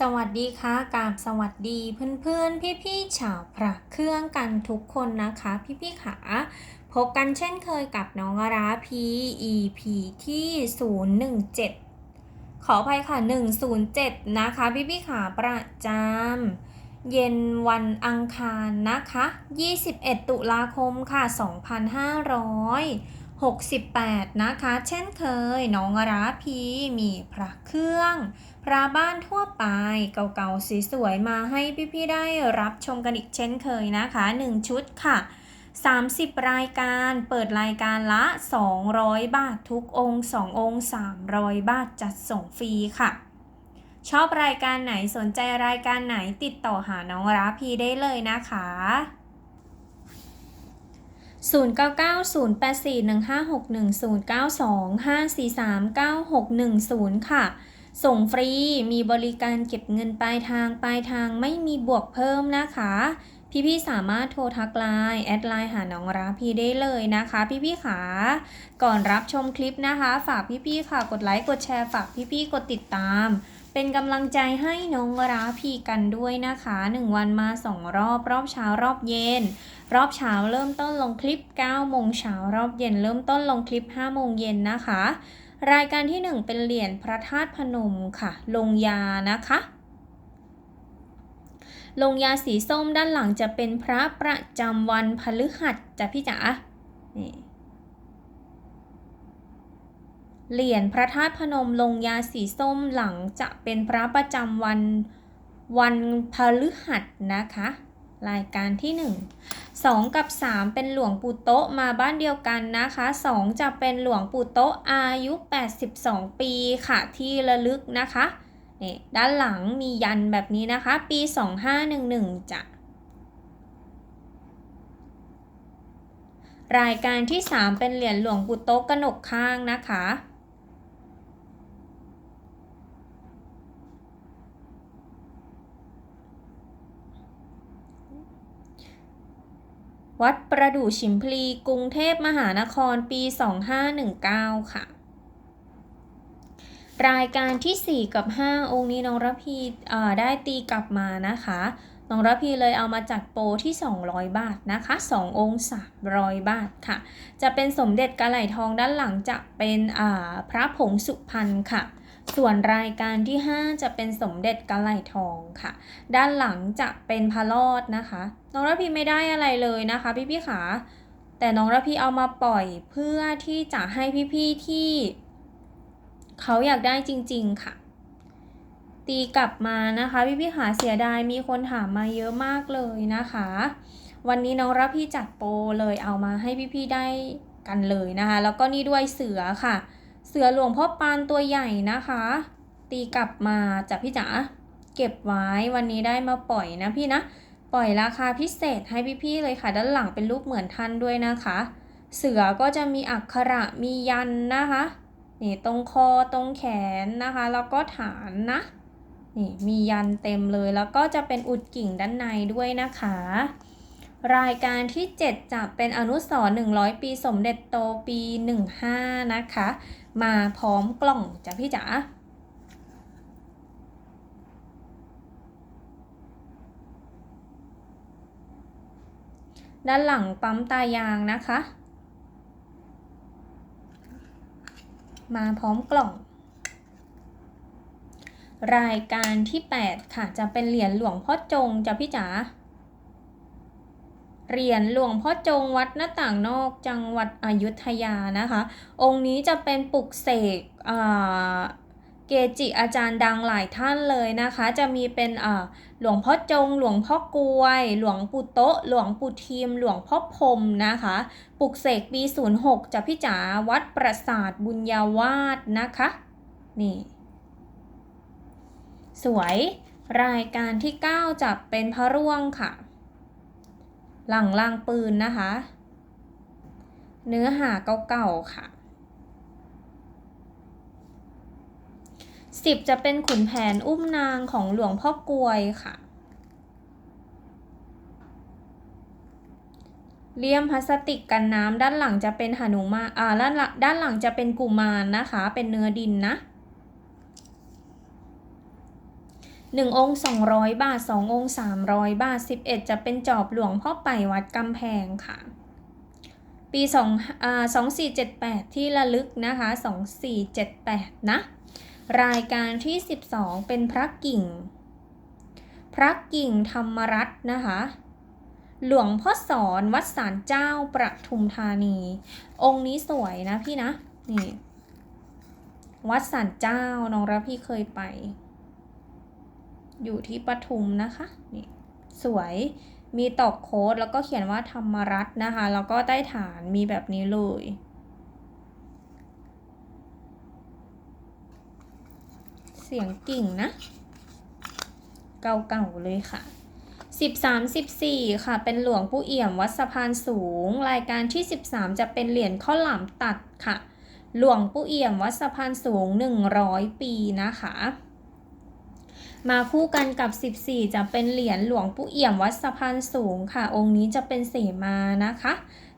สวัสดีค่ะกาบสวัสดีเพื่อนๆพี่ๆชาวพระเครื่องกันทุกคนนะคะ พี่ๆขาพบกันเช่นเคยกับน้องราพี EP ที่ 017 ขออภัยค่ะ 107 นะคะ พี่ๆขาประจำเย็นวันอังคารนะคะ 21 ตุลาคมค่ะ 2500 68 นะคะ เช่นเคย น้องราพีมีพระเครื่อง พระบ้านทั่วไปเก่าๆสวยๆมาให้พี่ๆได้รับชมกันอีกเช่นเคยนะคะ 1 ชุดค่ะ 30 รายการเปิดรายการละ 200 บาททุกองค์ 2 องค์ 300 บาทจัดส่งฟรีค่ะ ชอบรายการไหนสนใจรายการไหนติดต่อหาน้องราพีได้เลยนะคะ 0 9 9 0 8 4 1 5 6 1 0 9 2 5 4 3 9 6 1 0 ค่ะ ส่งฟรีมีบริการเก็บเงินปลายทางปลายทางไม่มีบวกเพิ่มนะคะ พี่ๆสามารถโทรทักไลน์แอดไลน์หาน้องราพีได้เลยนะคะ พี่ๆขาก่อนรับชมคลิปนะคะ ฝากพี่ๆค่ะกดไลค์กดแชร์ฝากพี่ๆกดติดตาม เป็นกำลังใจให้น้องราพีกันด้วยนะคะ 1 วันมา2รอบ รอบเช้ารอบเย็น รอบเช้าเริ่มต้นลงคลิป9โมงเช้ารอบเย็นเริ่มต้นลงคลิป5โมงเย็นนะคะ รายการที่ 1 เป็นเหรียญพระธาตุพนมค่ะ ลงยานะคะลงยาสีส้มด้านหลังจะเป็นพระประจำวันพฤหัสจ้ะพี่จ๋านี่ เหรียญพระธาตุพนมลงยาสีส้มหลังจะเป็นพระประจำวันวันพฤหัสนะคะ รายการที่ 1 2 กับ 3 เป็นหลวงปู่โต๊ะมาบ้านเดียวกันนะคะ 2 จะเป็นหลวงปู่โต๊ะอายุ 82 ปีค่ะที่ระลึกนะคะนี่ด้านหลังมียันแบบนี้นะคะ ปี 2511จะรายการที่ 3 เป็นเหรียญหลวงปู่โต๊ะกนกข้างนะคะ วัดประดู่ฉิมพลีกรุงเทพมหานครปี 2519 ค่ะ รายการที่ 4 กับ 5 องค์นี้น้องระพีได้ตีกลับมานะคะน้องระพีเลยเอามาจัดโปรที่ 200 บาทนะคะ 2 องค์300 บาทค่ะ จะเป็นสมเด็จกระไหลทองด้านหลังจะเป็นพระผงสุพรรณค่ะ ส่วนรายการที่ 5 จะเป็นสมเด็จกระไหลทองค่ะ ด้านหลังจะเป็นพระรอดนะคะน้องระพีไม่ได้อะไรเลยนะคะ พี่พี่ขาแต่น้องระพีเอามาปล่อยเพื่อที่จะให้พี่ๆที่ เขาอยากได้จริง ๆค่ะ ตีกลับมานะคะ พี่พี่ขาเสียดายมีคนถามมาเยอะมากเลยนะคะ วันนี้น้องระพีจัดโปรเลยเอามาให้พี่ๆได้กันเลยนะคะ แล้วก็นี่ด้วยเสือค่ะ สือหลวงพ่อปานตัวใหญ่นะคะ ตีกลับมาจากพี่จ๋าเก็บไว้วันนี้ได้มาปล่อยนะพี่นะ ปล่อยราคาพิเศษให้พี่ๆเลยค่ะ ด้านหลังเป็นรูปเหมือนท่านด้วยนะคะ เสือก็จะมีอักขระมียันนะคะนี่ตรงคอตรงแขนนะคะ แล้วก็ฐานนะนี่มียันเต็มเลยแล้วก็จะเป็นอุดกิ่งด้านในด้วยนะคะ รายการที่ 7 จะเป็นอนุสรณ์100 ปีสมเด็จโตปี 15 นะคะ มาพร้อมกล่องจ้ะพี่จ๋าด้านหลังปั๊มตายางนะคะ มาพร้อมกล่อง รายการที่ 8 ค่ะ จะเป็นเหรียญหลวงพ่อจงจ้ะพี่จ๋า เหรียญหลวงพ่อจงวัดหน้าต่างนอกจังหวัดอยุธยานะคะ องค์นี้จะเป็นปลุกเสกเกจิอาจารย์ดังหลายท่านเลยนะคะ จะมีเป็นหลวงพ่อจง หลวงพ่อกวย หลวงปู่โตะหลวงปู่ทีม หลวงพ่อพรมนะคะ ปลุกเสกปี 06จากพี่จ๋าวัดประสาทบุญญาวาสนะคะ นี่ สวยรายการที่ 9จะเป็นพระร่วงค่ะ หลังล่างปืนนะคะ เนื้อหาเก่าๆค่ะสิบจะเป็นขุนแผนอุ้มนางของหลวงพ่อกลวยค่ะเลี่ยมพลาสติกกันน้ำด้านหลังจะเป็นหนุมาอ่าด้านหลังด้านหลังจะเป็นกุมารนะคะ เป็นเนื้อดินนะ 1 องค์ 200 บาท 2 องค์ 300 บาท 11 จะเป็นจอบหลวงพ่อไปวัดกำแพงค่ะ ปี2อ่า2478 ที่ระลึกนะคะ 2478 นะ รายการที่ 12 เป็นพระกิ่ง พระกิ่งธรรมรัตน์นะคะหลวงพ่อสอนวัดสารเจ้าประทุมธานี องค์นี้สวยนะพี่นะ นี่ วัดสารเจ้าน้องรับพี่เคยไป อยู่ที่ปทุมนะคะนี่สวยมีตอกโค้ดแล้วก็เขียนว่าธรรมรัตน์นะคะ แล้วก็ใต้ฐานมีแบบนี้เลย เสียงกิ่งนะ เก่าๆเลยค่ะ 13 14 ค่ะ เป็นหลวงปู่เอี่ยมวัดสะพานสูง รายการที่ 13 จะเป็นเหรียญข้าวหลามตัดค่ะ หลวงปู่เอี่ยมวัดสะพานสูง 100 ปีนะคะ มาคู่กันกับ 14 จะเป็นเหรียญหลวงปู่เอี่ยมวัดสะพานสูงค่ะ องค์นี้จะเป็นเสมานะคะ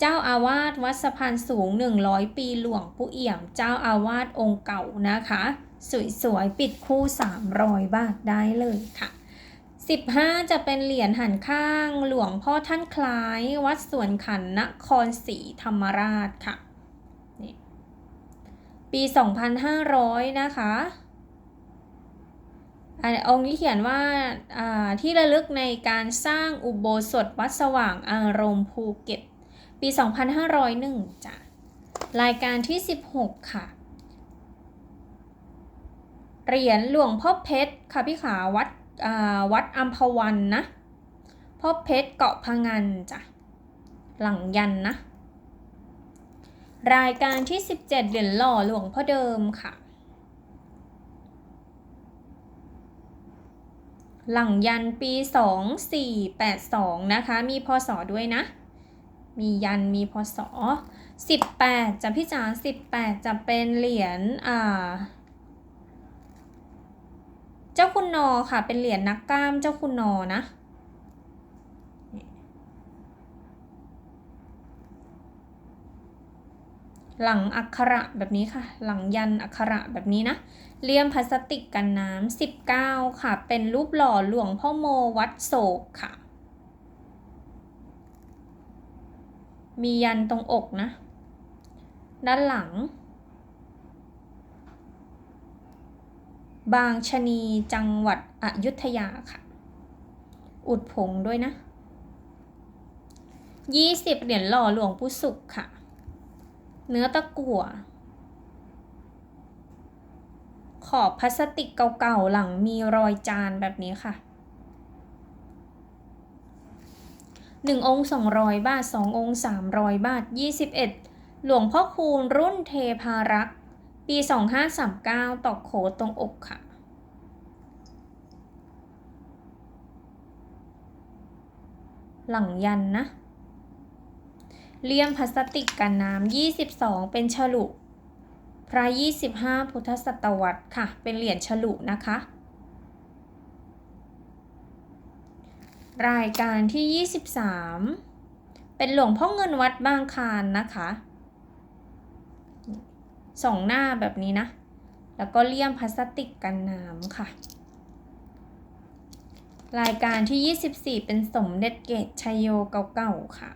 เจ้าอาวาสวัดสะพานสูง 100 ปีหลวงปู่เอี่ยม เจ้าอาวาสองค์เก่านะคะ สวยๆ ปิดคู่ 300 บาทได้เลยค่ะ 15 จะเป็นเหรียญหันข้างหลวงพ่อท่านคล้าย วัดสวนขันนครศรีธรรมราชค่ะนี่ปี 2,500 นะคะ องค์นี้เขียนว่าที่ระลึกในการสร้างอุโบสถวัดสว่างอารมณ์ภูเก็ต ปี 2,501จ้ะรายการที่ 16 ค่ะ เหรียญหลวงพ่อเพชรค่ะพี่ขาวัดวัดอัมพวันนะพ่อเพชรเกาะพังันจ้ะหลังยันนะ รายการที่ 17 เหรียญหล่อหลวงพ่อเดิมค่ะ หลังยันปี 2482 นะคะ มีพศด้วยนะ มียันมีพศ 18จะพี่จ๋า18 จะเป็นเหรียญอ่า เจ้าคุณนอค่ะ เป็นเหรียญนักกล้ามเจ้าคุณนอนะ หลังอักขระแบบนี้ค่ะ หลังยันอักขระแบบนี้นะ เลี่ยมพลาสติกกันน้ำ19 ค่ะ เป็นรูปหล่อหลวงพ่อโมวัดโศกค่ะ มียันตรงอกนะ ด้านหลัง บางชะนีจังหวัดอยุธยาค่ะ อุดผงด้วยนะ 20 เหรียญหล่อหลวงปู่สุขค่ะ เนื้อตะกั่ว ขอบพลาสติกเก่าๆ หลังมีรอยจานแบบนี้ค่ะ1องค์200บาท2องค์300บาท21หลวงพ่อคูณรุ่นเทพารักษ์ปี2539ตอกโขตรงอกค่ะหลังยันนะ เลี่ยมพลาสติกกันน้ำ22 เป็นฉลุพระ25 พุทธศตวรรษค่ะ เป็นเหรียญฉลุนะคะ รายการที่ 23 เป็นหลวงพ่อเงินวัดบางคานนะคะสองหน้าแบบนี้นะ แล้วก็เลี่ยมพลาสติกกันน้ำค่ะ รายการที่ 24 เป็นสมเด็จเกตชัยโยเก่าๆค่ะ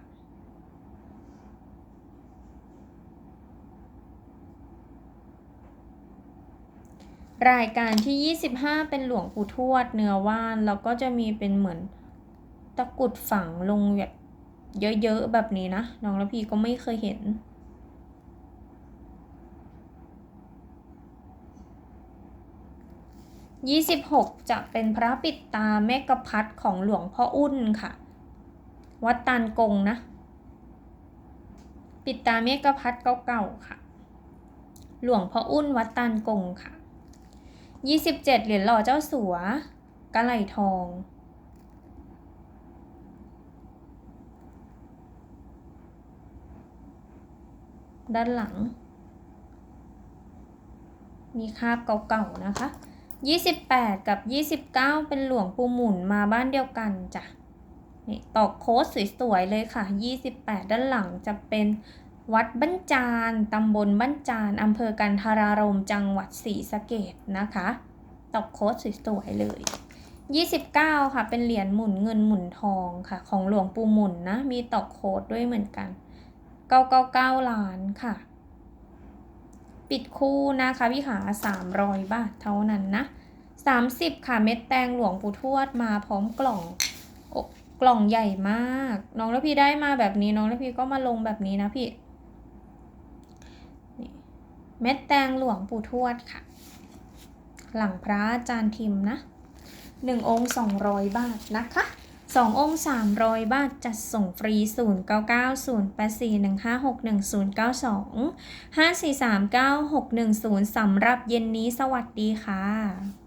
รายการที่ 25 เป็นหลวงปู่ทวดเนื้อว่าน แล้วก็จะมีเป็นเหมือนตะกุดฝังลงแบบเยอะๆแบบนี้นะ น้องละพีก็ไม่เคยเห็น26จะเป็นพระปิดตาแม่กะพัดของหลวงพ่ออุ้นค่ะ วัดตานกงนะ ปิดตาเมกะพัดเก่าๆค่ะ หลวงพ่ออุ้นวัดตานกงค่ะ 27 เหรียญหล่อเจ้าสัวกะไหลทอง ด้านหลัง มีคาบเก่าๆนะคะ 28 กับ 29 เป็นหลวงปูหมุนมาบ้านเดียวกันจ้ะนี่ตอกโค้ดสวยๆเลยค่ะ 28 ด้านหลังจะเป็น วัดบ้านจานตำบลบ้านจานอำเภอกันทารารมจังหวัดศรีสะเกดนะคะตอกโค้ดสวยๆเลย 29 ค่ะ เป็นเหรียญหมุนเงินหมุนทองค่ะ ของหลวงปู่หมุนนะ มีตอกโค้ดด้วยเหมือนกัน 999 ล้านค่ะ ปิดคู่นะคะพี่ขา300 บาทเท่านั้นนะ 30 ค่ะ เม็ดแตงหลวงปู่ทวดมาพร้อมกล่องโอ้กล่องใหญ่มาก น้องแล้วพี่ได้มาแบบนี้น้องแล้วพี่ก็มาลงแบบนี้นะพี่ เม็ดแตงหลวงปู่ทวดค่ะ หลังพระอาจารย์ทิมนะหนึ่งองค์สองร้อยบาทนะคะสององค์สามร้อยบาท จัดส่งฟรีศูนย์เก้าเก้าศูนย์แปดสี่หนึ่งห้าหกหนึ่งศูนย์เก้าสองห้าสี่สามเก้าหกหนึ่งศูนย์สำหรับเย็นนี้สวัสดีค่ะ